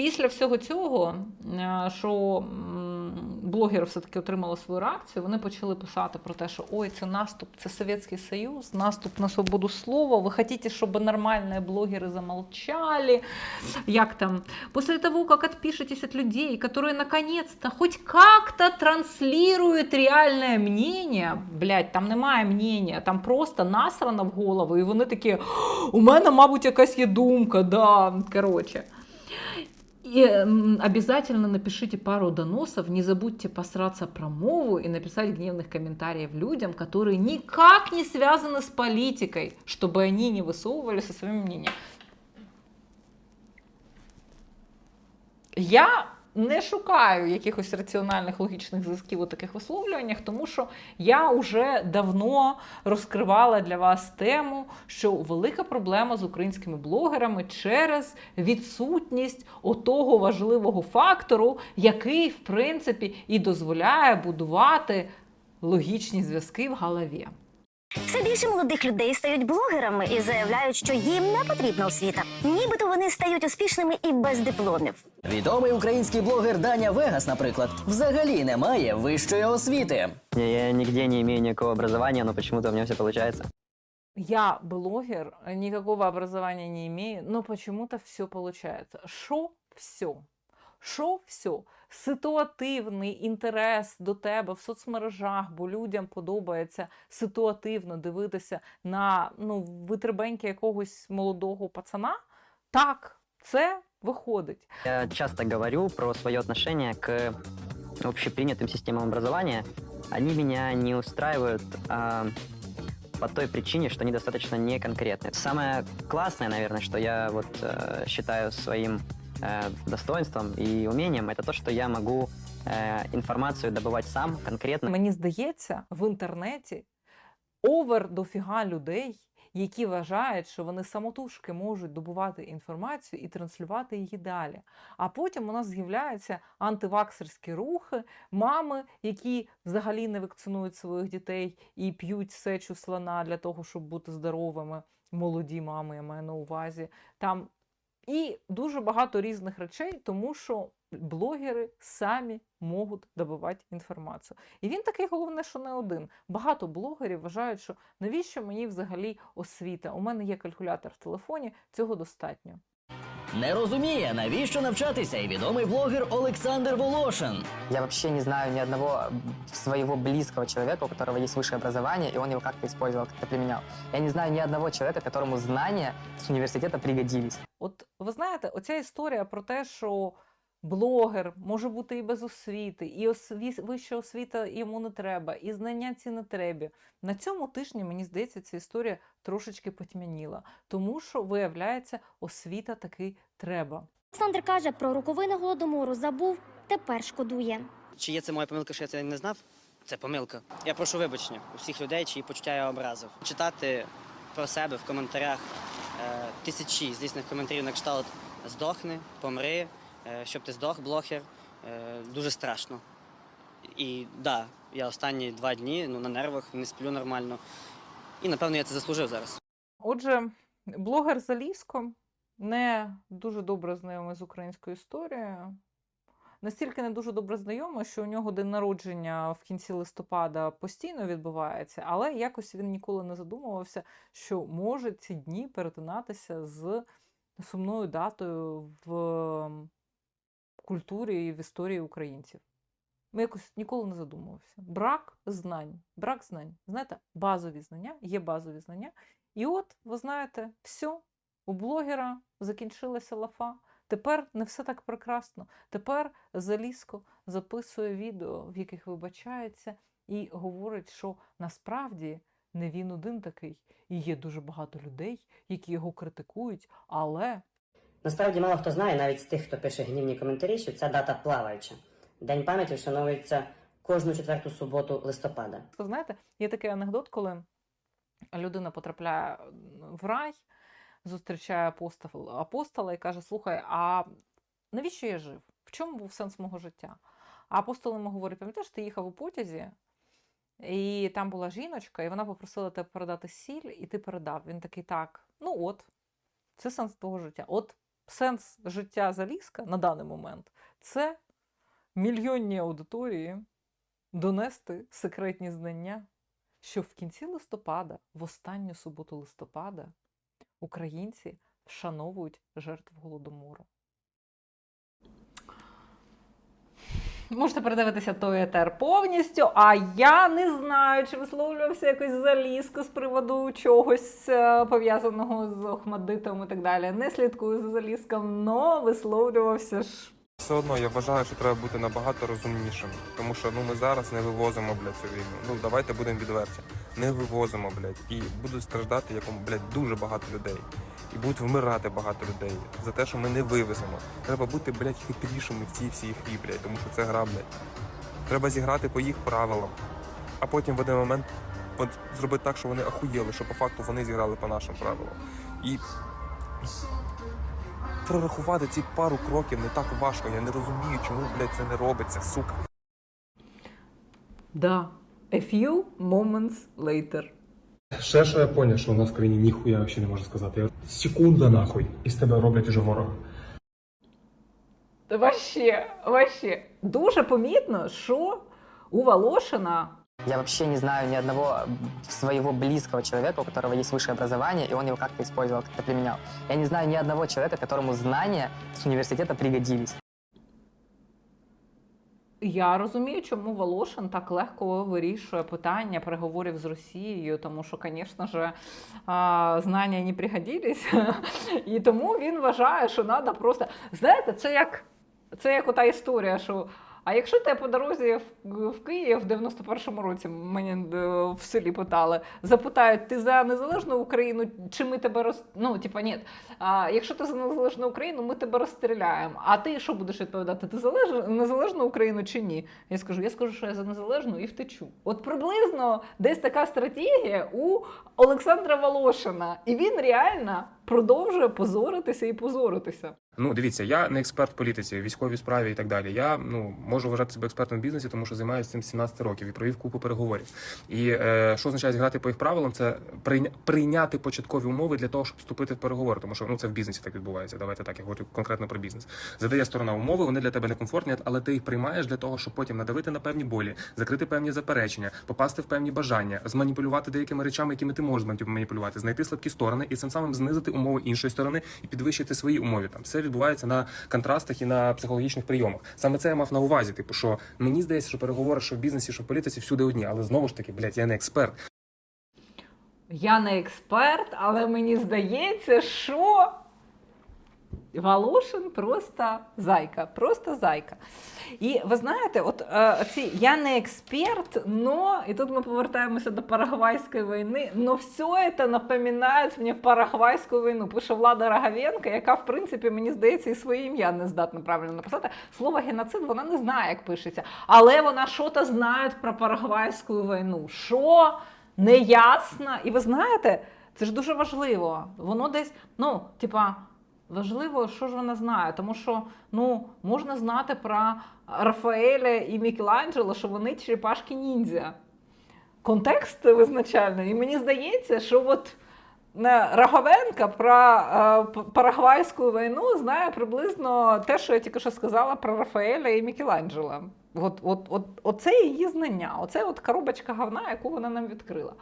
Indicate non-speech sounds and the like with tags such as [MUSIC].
Після всього цього, е, що блогери все-таки отримали свою реакцію, вони почали писати про те, що ой, це наступ, це Совєтський Союз, наступ на свободу слова. Ви хотите, щоб нормальні блогери замолчали? Як там? После того, как отпишетесь от людей, которые наконец-то хоть как-то транслируют реальное мнение, блядь, там немає мнення, там просто насрано в голову, і вони такі, у мене, мабуть, якась є думка, да, короче. И обязательно напишите пару доносов, не забудьте посраться про мову и написать гневных комментариев людям, которые никак не связаны с политикой, чтобы они не высовывали со своим мнением. Я не шукаю якихось раціональних логічних зв'язків у таких висловлюваннях, тому що я вже давно розкривала для вас тему, що велика проблема з українськими блогерами через відсутність отого важливого фактору, який, в принципі, і дозволяє будувати логічні зв'язки в голові. Все більше молодих людей стають блогерами і заявляють, що їм не потрібна освіта. Нібито вони стають успішними і без дипломів. Відомий український блогер Даня Вегас, наприклад, взагалі не має вищої освіти. Я нигде не имею никакого образования, но почему-то у меня все получается. Я блогер, никакого образования не имею, но почему-то все получается. Шо все? Шо все? Ситуативний інтерес до тебе в соцмережах, бо людям подобається ситуативно дивитися на ну, витребеньки якогось молодого пацана. Так, це виходить. Я часто говорю про свое отношение к общепринятым системам образования. Они меня не устраивают а, по той причине, что они достаточно неконкретны. Самое классное, наверное, что я вот э, считаю своим э, достоинством и умением, это то, что я могу э, інформацію добивати сам конкретно. Мені здається, в інтернеті овер дофіга людей, які вважають, що вони самотужки можуть добувати інформацію і транслювати її далі. А потім у нас з'являються антиваксерські рухи, мами, які взагалі не вакцинують своїх дітей і п'ють сечу слона для того, щоб бути здоровими. Молоді мами, я маю на увазі. Там і дуже багато різних речей, тому що блогери самі можуть добувати інформацію. І він такий головне, що не один. Багато блогерів вважають, що навіщо мені взагалі освіта? У мене є калькулятор в телефоні, цього достатньо. Не розуміє, навіщо навчатися, і відомий блогер Олександр Волошин. Я вообще не знаю ни одного своего близкого человека, у которого есть высшее образование, и он его как-то использовал, как-то применял. Я не знаю ни одного человека, которому знания с университета пригодились. От ви знаєте, оця історія про те, що блогер може бути і без освіти, і осві... вища освіта йому не треба, і знання ці не треба. На цьому тижні, мені здається, ця історія трошечки потьмяніла, тому що, виявляється, освіта таки треба. Олександр каже, про роковини голодомору забув, тепер шкодує. Чи є це моя помилка, що я це не знав? Це помилка. Я прошу вибачення у всіх людей, чиї почуття я образив. Читати про себе в коментарях е, тисячі злісних коментарів на кшталт здохни, помри, щоб ти здох, блогер. Е, дуже страшно. І так, да, я останні два дні ну, на нервах не сплю нормально. І напевно я це заслужив зараз. Отже, блогер Заліско не дуже добре знайомий з українською історією. Настільки не дуже добре знайомий, що у нього день народження в кінці листопада постійно відбувається, але якось він ніколи не задумувався, що може ці дні перетинатися з сумною датою в культурі і в історії українців. Ми якось ніколи не задумувався. Брак знань. Брак знань. Знаєте, базові знання, є базові знання. І от, ви знаєте, все, у блогера закінчилася лафа. Тепер не все так прекрасно. Тепер Заліско записує відео, в яких вибачається, і говорить, що насправді не він один такий, і є дуже багато людей, які його критикують, але Насправді мало хто знає, навіть з тих, хто пише гнівні коментарі, що ця дата плаваюча. День пам'яті вшановується кожну четверту суботу листопада. Ви знаєте, є такий анекдот, коли людина потрапляє в рай, зустрічає апостол, апостола і каже: Слухай, а навіщо я жив? В чому був сенс мого життя? А апостол йому говорить: пам'ятаєш, ти їхав у потязі, і там була жіночка, і вона попросила тебе передати сіль, і ти передав. Він такий, так, ну от, це сенс твого життя. От сенс життя Залізка на даний момент це мільйонні аудиторії донести секретні знання, що в кінці листопада, в останню суботу листопада, українці вшановують жертв голодомору. Можете передивитися той етер повністю, а я не знаю, чи висловлювався якось залізко з приводу чогось е, пов'язаного з Охмадитом і так далі. Не слідкую за залізком, но висловлювався ж Все одно я вважаю, що треба бути набагато розумнішим, тому що ну ми зараз не вивозимо блядь, цю війну. Ну давайте будемо відверті. Не вивозимо, блядь, і будуть страждати якому блядь, дуже багато людей. І будуть вмирати багато людей за те, що ми не вивеземо. Треба бути, блядь, хитрішими в цій всій грі, блядь, тому що це гра, блядь. Треба зіграти по їх правилам, а потім в один момент зробити так, що вони ахуєли, що по факту вони зіграли по нашим правилам. І прорахувати ці пару кроків не так важко. Я не розумію, чому, блядь, це не робиться, сука. да. A few moments later. Ще що я поняв, що у нас в країні ніхуя ще не можу сказати. Я секунда нахуй, і з тебе роблять уже ворога. Та Вообще, вообще. Дуже помітно, що у Волошина Я вообще не знаю ни одного своего близкого человека, у которого есть высшее образование, и он его как-то использовал, как-то применял. Я не знаю ни одного человека, которому знания с университета пригодились. Я розумію, чому Волошин так легко вирішує питання переговорів з Росією, тому що, звісно ж, знання не пригодились. [LAUGHS] І тому він вважає, що треба просто. Знаєте, це як, це як ота історія, що. А якщо тебе по дорозі в, в Київ в 91-му році мені е, в селі питали, запитають, ти за незалежну Україну, чи ми тебе роз... Ну, типа, ні. А, якщо ти за незалежну Україну, ми тебе розстріляємо. А ти що будеш відповідати? Ти за леж- незалежну Україну чи ні? Я скажу, я скажу, що я за незалежну і втечу. От приблизно десь така стратегія у Олександра Волошина. І він реально продовжує позоритися і позоритися. Ну, дивіться, я не експерт в політиці, військовій справі і так далі. Я ну можу вважати себе експертом в бізнесі, тому що займаюся цим 17 років і провів купу переговорів. І е, що означає зіграти по їх правилам, це прийня- прийняти початкові умови для того, щоб вступити в переговори, тому що ну це в бізнесі так відбувається. Давайте так, я говорю конкретно про бізнес. Задає сторона умови, вони для тебе некомфортні, але ти їх приймаєш для того, щоб потім надавити на певні болі, закрити певні заперечення, попасти в певні бажання, зманіпулювати деякими речами, якими ти можеш зманіпулювати, знайти слабкі сторони і цим самим знизити умови іншої сторони і підвищити свої умови. Там все відбувається на контрастах і на психологічних прийомах. Саме це я мав на увазі. Типу, що мені здається, що переговори, що в бізнесі, що в політиці, всюди одні, але знову ж таки, блядь, я не експерт. Я не експерт, але мені здається, що Волошин просто зайка, просто зайка. І ви знаєте, от е, ці я не експерт, но і тут ми повертаємося до Парагвайської війни. Но все це напоминає мені Парагвайську війну. Пише Влада Роговенко, яка, в принципі, мені здається, і своє ім'я не здатна правильно написати. Слово геноцид вона не знає, як пишеться, але вона що-то знає про Парагвайську війну. Що? неясна. І ви знаєте, це ж дуже важливо. Воно десь, ну, типа, важливо, що ж вона знає. Тому що ну, можна знати про Рафаеля і Мікеланджело, що вони черепашки ніндзя. Контекст визначальний. І мені здається, що от. Не, Роговенка про е, Парагвайську війну знає приблизно те, що я тільки що сказала про Рафаеля і Мікеланджело. От, от, от, оце її знання, оце от коробочка говна, яку вона нам відкрила.